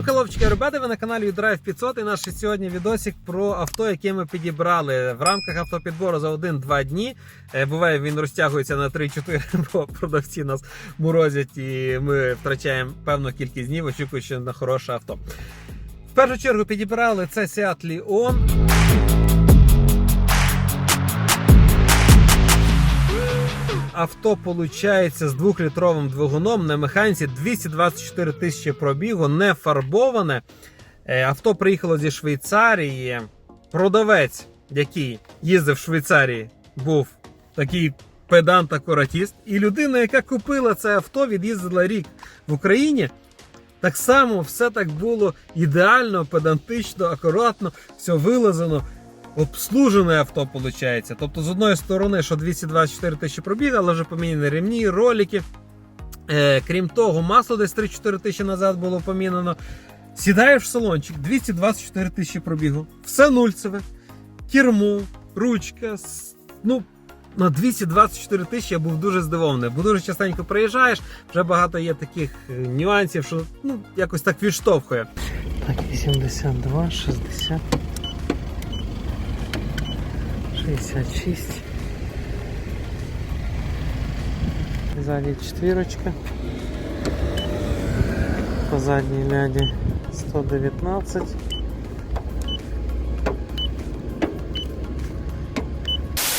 Всім хеловчики, ребята, ви на каналі Drive 500 і наш сьогодні відосик про авто, яке ми підібрали в рамках автопідбору за 1-2 дні. Е, Буває, він розтягується на 3-4, бо продавці нас морозять і ми втрачаємо певну кількість днів, очікуючи на хороше авто. В першу чергу підібрали це Seat Leon. Авто получається з 2-літровим двигуном на механіці 224 тисячі пробігу, не фарбоване. Е, Авто приїхало зі Швейцарії. Продавець, який їздив в Швейцарії, був такий педант акуратіст. І людина, яка купила це авто, від'їздила рік в Україні. Так само все так було ідеально, педантично, акуратно, все вилазено. Обслужене авто виходить. Тобто, з одної сторони, що 224 тисячі пробіг, але вже поміняні ремні, ролики. Е, крім того, масло десь 3-4 тисячі назад було помінено. Сідаєш в салончик, 224 тисячі пробігу. Все нульцеве. Кермо, ручка. Ну, на 224 тисячі я був дуже здивований, бо дуже частенько приїжджаєш, вже багато є таких е, нюансів, що ну, якось так відштовхує. Так, 82, 60, 66. Сзади четвірочка. По задній ляді 119.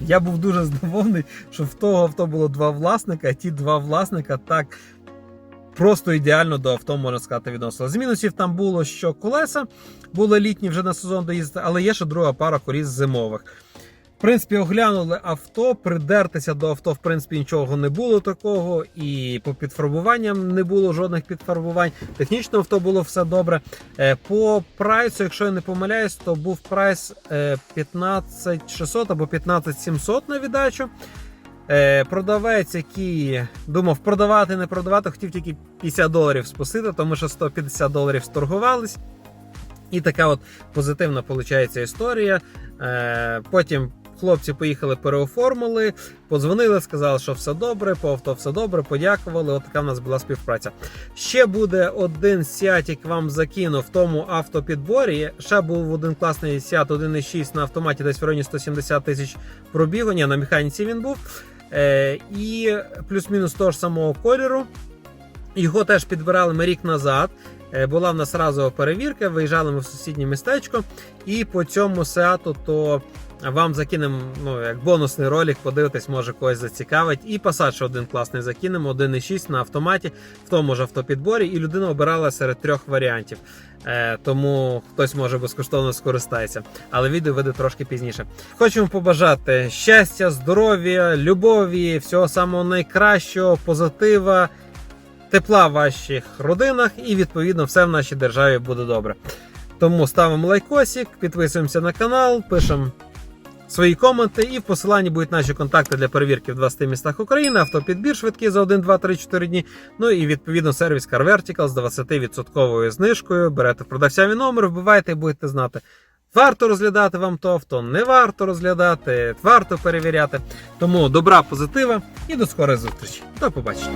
Я був дуже здивований, що в того авто було два власника, а ті два власника так просто ідеально до авто, можна сказати, відносили. З мінусів там було, що колеса були літні вже на сезон доїздити, але є ще друга пара коліс зимових. В принципі, оглянули авто, придертися до авто, в принципі, нічого не було такого, і по підфарбуванням не було жодних підфарбувань. Технічно авто було все добре. Е, По прайсу, якщо я не помиляюсь, то був прайс е, 15600 або 15700 на віддачу. Е, Продавець, який думав продавати, не продавати, хотів тільки 50 доларів спасити, тому що 150 доларів сторгувались. І така от позитивна виходить історія. Е, Потім хлопці поїхали, переоформили, подзвонили, сказали, що все добре, по авто все добре, подякували. От така в нас була співпраця. Ще буде один сятік вам закину в тому автопідборі. Ще був один класний сят 1.6 на автоматі, десь в районі 170 тисяч пробігу. Ні, на механіці він був. Е, і плюс-мінус того ж самого кольору. Його теж підбирали ми рік назад. Е, Була в нас разова перевірка, виїжджали ми в сусіднє містечко, і по цьому сеату то вам закинемо ну, як бонусний ролик, подивитись, може когось зацікавить. І Passat один класний закинемо, 1.6 на автоматі, в тому ж автопідборі, і людина обирала серед трьох варіантів. Е, тому хтось може безкоштовно скористається. Але відео вийде трошки пізніше. Хочемо побажати щастя, здоров'я, любові, всього самого найкращого, позитива тепла в ваших родинах і відповідно все в нашій державі буде добре. Тому ставимо лайкосик, підписуємося на канал, пишемо свої коменти, і в посиланні будуть наші контакти для перевірки в 20 містах України, автопідбір швидкий за 1, 2, 3, 4 дні. Ну і відповідно сервіс Car Vertical з 20% знижкою. Берете в продавця номер, вбивайте і будете знати. Варто розглядати вам то авто, не варто розглядати, варто перевіряти. Тому добра, позитива і до скорої зустрічі. До побачення.